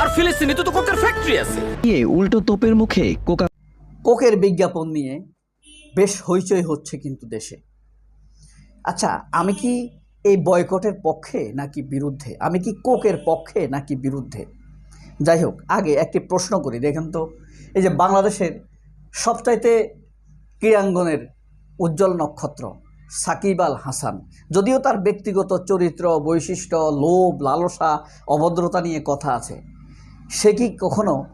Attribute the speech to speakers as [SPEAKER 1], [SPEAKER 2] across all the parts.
[SPEAKER 1] আর ফিলিস্তিনিতে তো কোকের ফ্যাক্টরি আছে।
[SPEAKER 2] গিয়ে উল্টো তোপের মুখে কোকা
[SPEAKER 3] কোকের বিজ্ঞাপন নিয়ে বেশ হইচই হচ্ছে কিন্তু দেশে। আচ্ছা আমি কি এই বয়কটের পক্ষে নাকি বিরুদ্ধে? আমি কি কোকের পক্ষে নাকি বিরুদ্ধে? যাই হোক আগে একটি প্রশ্ন করি দেখেন তো। এই যে বাংলাদেশের সবচাইতে ক্রীড়াঙ্গনের উজ্জ্বল নক্ষত্র সাকিব আল হাসান যদিও তার ব্যক্তিগত চরিত্র বৈশিষ্ট্য লোভ লালসা অভদ্রতা নিয়ে কথা আছে। সে কি কখনো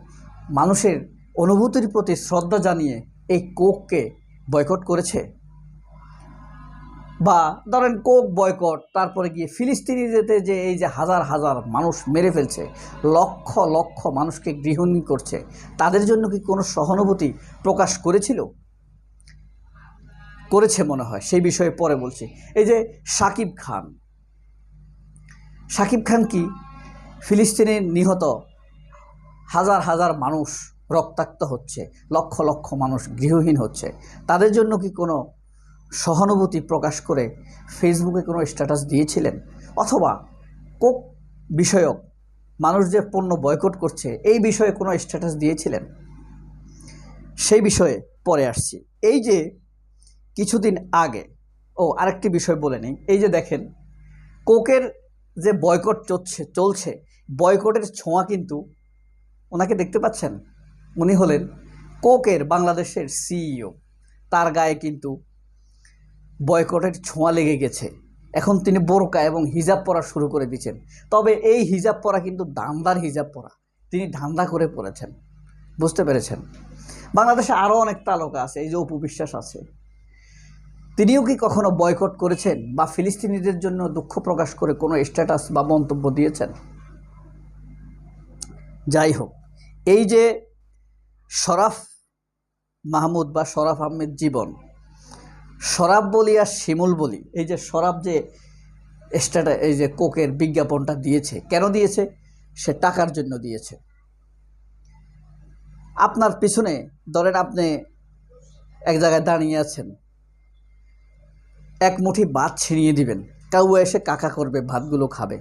[SPEAKER 3] মানুষের অনুভূতির প্রতি শ্রদ্ধা জানিয়ে এই কোককে বয়কট করেছে? বা ধরেন কোক বয়কট, তারপরে গিয়ে ফিলিস্তিনিদেরতে যে এই যে হাজার হাজার মানুষ মেরে ফেলছে, লক্ষ লক্ষ মানুষকে গৃহহীন করছে, তাদের জন্য কি কোনো সহানুভূতি প্রকাশ করেছিল? করেছে মনে হয়, সেই বিষয়ে পরে বলছি। এই যে সাকিব খান সাকিব খান কি ফিলিস্তিনের নিহত হাজার হাজার মানুষ রক্তাক্ত হচ্ছে, লক্ষ লক্ষ মানুষ গৃহহীন হচ্ছে। তাদের জন্য কি কোনো সহানুভূতি প্রকাশ করে ফেসবুকে কোনো স্ট্যাটাস দিয়েছিলেন? অথবা কোক বিষয়ক মানুষ যে পণ্য বয়কট করছে, এই বিষয়ে কোনো স্ট্যাটাস দিয়েছিলেন? সেই বিষয়ে পরে আসছি। এই যে কিছুদিন আগে, ও আরেকটি বিষয় বলে নিই, এই যে দেখেন, কোকের যে বয়কট চলছে চলছে বয়কটের ছোঁয়া কিন্তু ওনাকে দেখতে পাচ্ছেন? উনি হলেন কোকের বাংলাদেশের সিইও। তার গায়ে কিন্তু বয়কটের ছোঁয়া লেগে গেছে। এখন তিনি বোরকা এবং হিজাব পরা শুরু করে দিয়েছেন। তবে এই হিজাব পরা কিন্তু দান্দার হিজাব পরা। তিনি ধান্দা করে পড়েছেন বুঝতে পেরেছেন? বাংলাদেশে আরও অনেক তারকা আছে, এই যে অপু বিশ্বাস আছে। তিনিও কি কখনো বয়কট করেছেন বা ফিলিস্তিনিদের জন্য দুঃখ প্রকাশ করে কোনো স্ট্যাটাস বা মন্তব্য দিয়েছেন? যাই হোক এই যে শরাফ মাহমুদ বা শরাফ আহমেদ জীবন শরাব বলি আর শিমুল বলি, এই যে শরাব যে স্ট্যাটা, এই যে কোকের বিজ্ঞাপনটা দিয়েছে, কেন দিয়েছে? সে টাকার জন্য দিয়েছে। আপনার পিছনে, ধরেন আপনি এক জায়গায় দাঁড়িয়ে আছেন, এক মুঠি ভাত ছিনিয়ে দিবেন, কাউ এসে কাকা করবে, ভাতগুলো খাবে,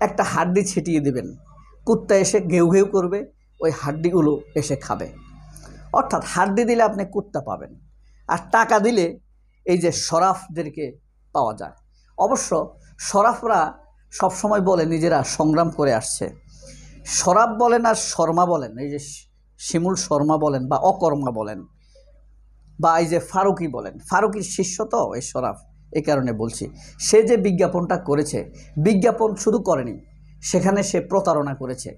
[SPEAKER 3] একটা হাড্ডি ছিটিয়ে দিবেন, কুত্তা এসে ঘেউ ঘেউ করবে ওই হাড্ডিগুলো এসে খাবে। অর্থাৎ হাড্ডি দিলে আপনি কুত্তা পাবেন, আর টাকা দিলে এই যে শরাফদেরকে পাওয়া যায়। অবশ্য শরাফরা সবসময় বলে, নিজেরা সংগ্রাম করে আসছে। শরাফ বলেন আর শর্মা বলেন, এই যে শিমুল শর্মা বলেন বা অকর্মা বলেন, বা এই যে ফারুকি বলেন, ফারুকির শিষ্য তো এই শরাফ এই কারণে বলছি। সে যে বিজ্ঞাপনটা করেছে, বিজ্ঞাপন শুধু করেনি, সেখানে সে প্রতারণা করেছে।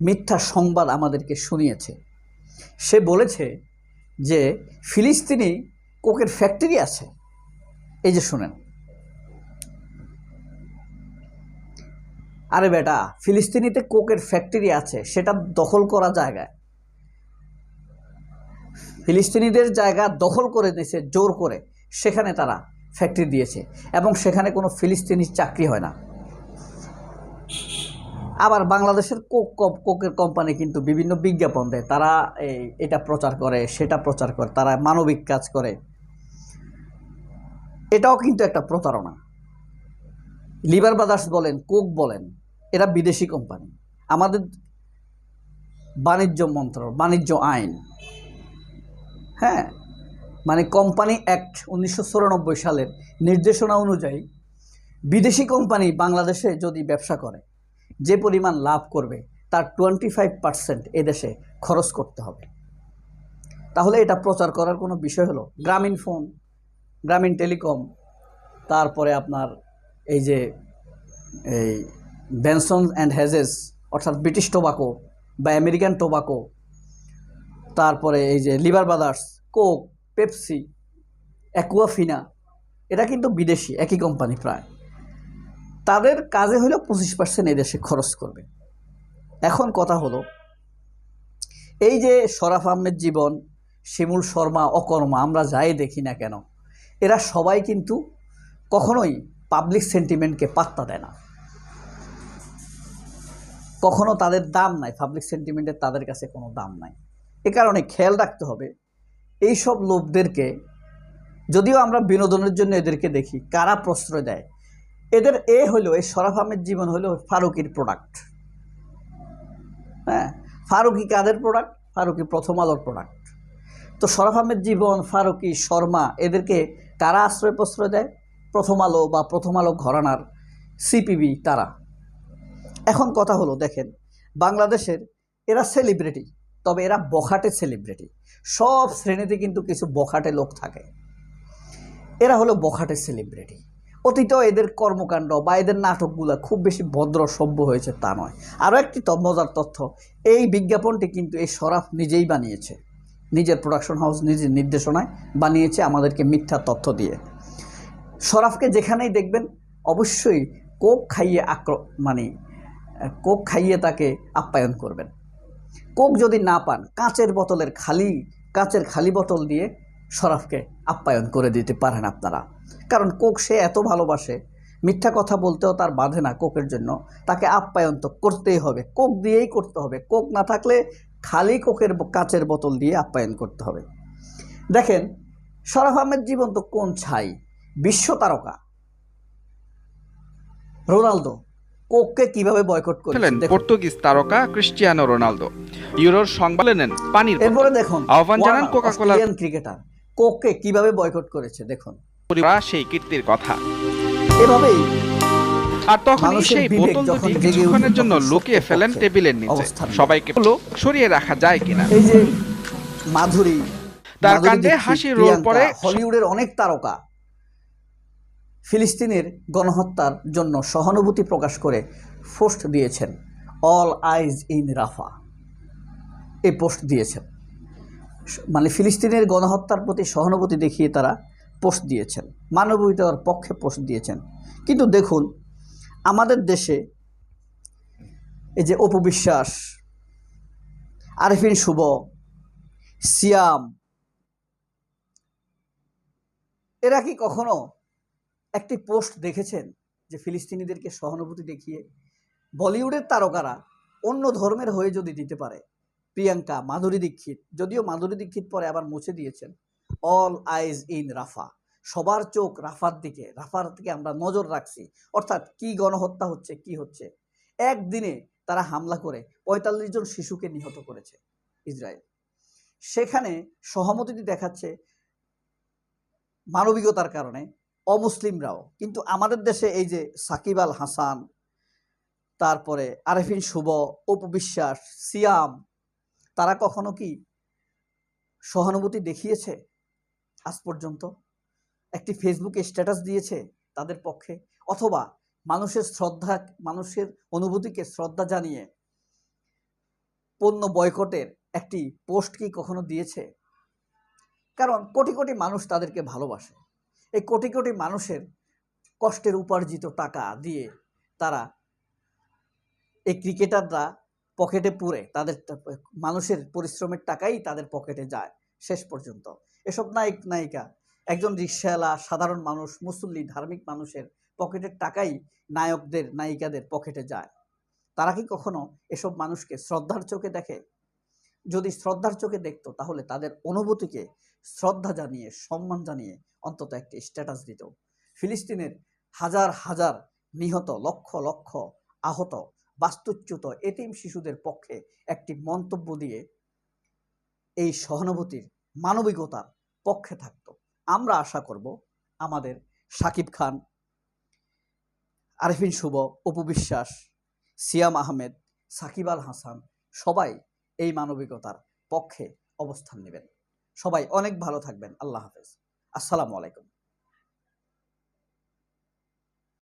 [SPEAKER 3] মিথ্যা সংবাদ আমাদেরকে শুনিয়েছে। সে বলেছে যে ফিলিস্তিনি কোকের ফ্যাক্টরি আছে। এই যে শুনেন। আরে বেটা, ফিলিস্তিনিতে কোকের ফ্যাক্টরি আছে, সেটা দখল করা জায়গায়। ফিলিস্তিনিদের জায়গা দখল করে দিয়েছে, জোর করে। সেখানে তারা ফ্যাক্টরি দিয়েছে এবং সেখানে কোনো ফিলিস্তিনির চাকরি হয় না। আবার বাংলাদেশের কোক কোকের কোম্পানি কিন্তু বিভিন্ন বিজ্ঞাপন দেয়। তারা এই, এটা প্রচার করে, সেটা প্রচার করে, তারা মানবিক কাজ করে। এটাও কিন্তু একটা প্রতারণা। লিভার ব্রাদার্স বলেন, কোক বলেন, এরা বিদেশি কোম্পানি আমাদের বাণিজ্য মন্ত্র বাণিজ্য আইন। হ্যাঁ? মানে কোম্পানি অ্যাক্ট উনিশশো সালের নির্দেশনা অনুযায়ী বিদেশি কোম্পানি বাংলাদেশে যদি ব্যবসা করে যে পরিমাণ লাভ করবে, তার টোয়েন্টি ফাইভ পার্সেন্ট এদেশে খরচ করতে হবে। তাহলে এটা প্রচার করার কোনো বিষয় হলো? গ্রামীণ ফোন, গ্রামীণ টেলিকম, তারপরে আপনার এই যে, এই বেনসন অ্যান্ড হ্যাজেস অর্থাৎ ব্রিটিশ টোবাকো বা আমেরিকান টোবাকো, তারপরে এই যে Lever Brothers, Coke, Pepsi, Aquafina, এটা কিন্তু বিদেশি, একই কোম্পানি প্রায়। তাদের কাজে হলো পঁচিশ পার্সেন্ট এদেশে খরচ করবে। এখন কথা হলো, এই যে শরাফ আহমেদ জীবন, শিমুল শর্মা, অকর্মা, আমরা যাই দেখি না কেন, এরা সবাই কিন্তু কখনোই পাবলিক সেন্টিমেন্টকে পাত্তা দেয় না। কখনো তাদের দাম নাই পাবলিক সেন্টিমেন্টের তাদের কাছে কোনো দাম নাই। এ কারণে খেয়াল রাখতে হবে এই সব লোকদেরকে, যদিও আমরা বিনোদনের জন্য এদেরকে দেখি, কারা প্রশ্রয় দেয় এদের এ হলো, এই শরাফ আহমেদ জীবন হলো ফারুকির প্রোডাক্ট হ্যাঁ? ফারুকি কাদের প্রোডাক্ট ফারুকি প্রথম আলোর প্রোডাক্ট তো শরফ আহমেদ জীবন, ফারুকি, শর্মা এদেরকে কারা আশ্রয় প্রশ্রয় দেয়? প্রথম আলো বা প্রথম আলো ঘরানার সিপিবি তারা। এখন কথা হলো, দেখেন, বাংলাদেশের এরা সেলিব্রিটি তবে এরা বখাটে সেলিব্রিটি সব শ্রেণীতে কিন্তু কিছু বখাটে লোক থাকে। এরা হলো বখাটে সেলিব্রিটি অতীতেও এদের কর্মকাণ্ড বা এদের নাটকগুলো খুব বেশি ভদ্র, সভ্য হয়েছে তা নয়। আরও একটি মজার তথ্য, এই বিজ্ঞাপনটি কিন্তু এই শরাফ নিজেই বানিয়েছে। নিজের প্রোডাকশন হাউস নিজের নির্দেশনায় বানিয়েছে আমাদেরকে মিথ্যা তথ্য দিয়ে। শরাফকে যেখানেই দেখবেন, অবশ্যই কোক খাইয়ে আক্র মানে কোক খাইয়ে তাকে আপ্যায়ন করবেন। কোক যদি না পান, কাঁচের বোতলের খালি, কাঁচের খালি বোতল দিয়ে শরাফকে আপ্যায়ন করে দিতে পারেন আপনারা। কারণ কোক সে এত ভালোবাসে মিথ্যা কথা বলতেও তার বাধে না কোকের জন্য। তাকে আপ্যায়ন তো করতেই হবে। কোক দিয়েই করতে হবে। কোক না থাকলে খালি কোকের কাচের বোতল দিয়ে আপ্যায়ন করতে হবে। দেখেন শরাফ আহমেদ জীবন তো কোন ছাই? বিশ্ব তারকা। রোনালদো কোককে কীভাবে বয়কট দেখুন।
[SPEAKER 4] পর্তুগিজ তারকা ক্রিস্টিয়ানো রোনালদো। ইউরোর সংবাদ নেন পানির
[SPEAKER 3] এরপরে দেখুন
[SPEAKER 4] আহ্বান জানান
[SPEAKER 3] অস্ট্রেলিয়ান ক্রিকেটার কোককে কীভাবে বয়কট করেছে? দেখুন।
[SPEAKER 4] পরিবার সেই কীর্তির কথা।
[SPEAKER 3] এভাবেই
[SPEAKER 4] আর
[SPEAKER 3] মানুষের
[SPEAKER 4] সেই বোতল দুটি কিছুক্ষণের জন্য লুকিয়ে ফেলেন টেবিলের নিচে সবাইকে বলো সরিয়ে রাখা যায় কিনা?
[SPEAKER 3] এই যে মাধুরী
[SPEAKER 4] তার কাণ্ডে
[SPEAKER 3] দীক্ষিত,
[SPEAKER 4] হাসির রোল পরে
[SPEAKER 3] হলিউডের অনেক তারকা। ফিলিস্তিনের গণহত্যার জন্য সহানুভূতি প্রকাশ করে পোস্ট দিয়েছেন অল আইজ ইন রাফা। এই পোস্ট দিয়েছেন। মানে ফিলিস্তিনের গণহত্যার প্রতি সহানুভূতি দেখিয়ে তারা পোস্ট দিয়েছেন। মানবিকতার পক্ষে পোস্ট দিয়েছেন। কিন্তু দেখুন, আমাদের দেশে এই যে অপবিশ্বাস আরিফিন শুভ, সিয়াম, এরা কি কখনো একটি পোস্ট দেখেছেন যে ফিলিস্তিনিদেরকে সহানুভূতি দেখিয়ে বলিউডের তারকারা অন্য ধর্মের হয়ে যদি দিতে পারে? প্রিয়াঙ্কা, মাধুরী দীক্ষিত। যদিও মাধুরী দীক্ষিত পরে আবার মুছে দিয়েছেন। অল আইজ ইন রাফা সবার চোখ রাফার দিকে। রাফার দিকে আমরা নজর রাখছি। অর্থাৎ কি গণহত্যা হচ্ছে, কি হচ্ছে? একদিনে তারা হামলা করে পঁয়তাল্লিশ জন শিশুকে নিহত করেছে ইসরায়েল। সেখানে সহমতি দেখাচ্ছে মানবিকতার কারণে অমুসলিমরাও। কিন্তু আমাদের দেশে এই যে সাকিব আল হাসান, তারপরে আরেফিন শুভ অপবিশ্বাস সিয়াম তারা কখনো কি সহানুভূতি দেখিয়েছে? আজ পর্যন্ত একটি ফেসবুকে স্ট্যাটাস দিয়েছে তাদের পক্ষে, অথবা মানুষের শ্রদ্ধা, মানুষের অনুভূতিকে শ্রদ্ধা জানিয়ে পণ্য বয়কটের একটি পোস্ট কি কখনো দিয়েছে? কারণ কোটি কোটি মানুষ তাদেরকে ভালোবাসে। এই কোটি কোটি মানুষের কষ্টের উপার্জিত টাকা দিয়ে তারা এই ক্রিকেটাররা পকেটে পুরে, তাদের মানুষের পরিশ্রমের টাকাই তাদের পকেটে যায় শেষ পর্যন্ত। এসব নায়ক, নায়িকা, একজন রিক্সাওয়ালা সাধারণ মানুষ, মুসল্লি, ধার্মিক মানুষের পকেটের টাকাই নায়কদের, নায়িকাদের পকেটে যায়। তারা কি কখনো এসব মানুষকে শ্রদ্ধার চোখে দেখে? যদি শ্রদ্ধার চোখে দেখতো, তাহলে তাদের অনুভূতিকে শ্রদ্ধা জানিয়ে, সম্মান জানিয়ে অন্তত একটি স্ট্যাটাস দিত। ফিলিস্তিনের হাজার হাজার নিহত, লক্ষ লক্ষ আহত বাস্তুচ্যুত এটিম শিশুদের পক্ষে একটি মন্তব্য দিয়ে এই সহানুভূতির মানবিকতার পক্ষে থাকত। আমরা আশা করব আমাদের সাকিব খান, আরিফিন শুভ, অপু বিশ্বাস, সিয়াম আহমেদ, সাকিব আল হাসান সবাই এই মানবিকতার পক্ষে অবস্থান নেবেন। সবাই অনেক ভালো থাকবেন। আল্লাহ হাফেজ। আসসালামু আলাইকুম।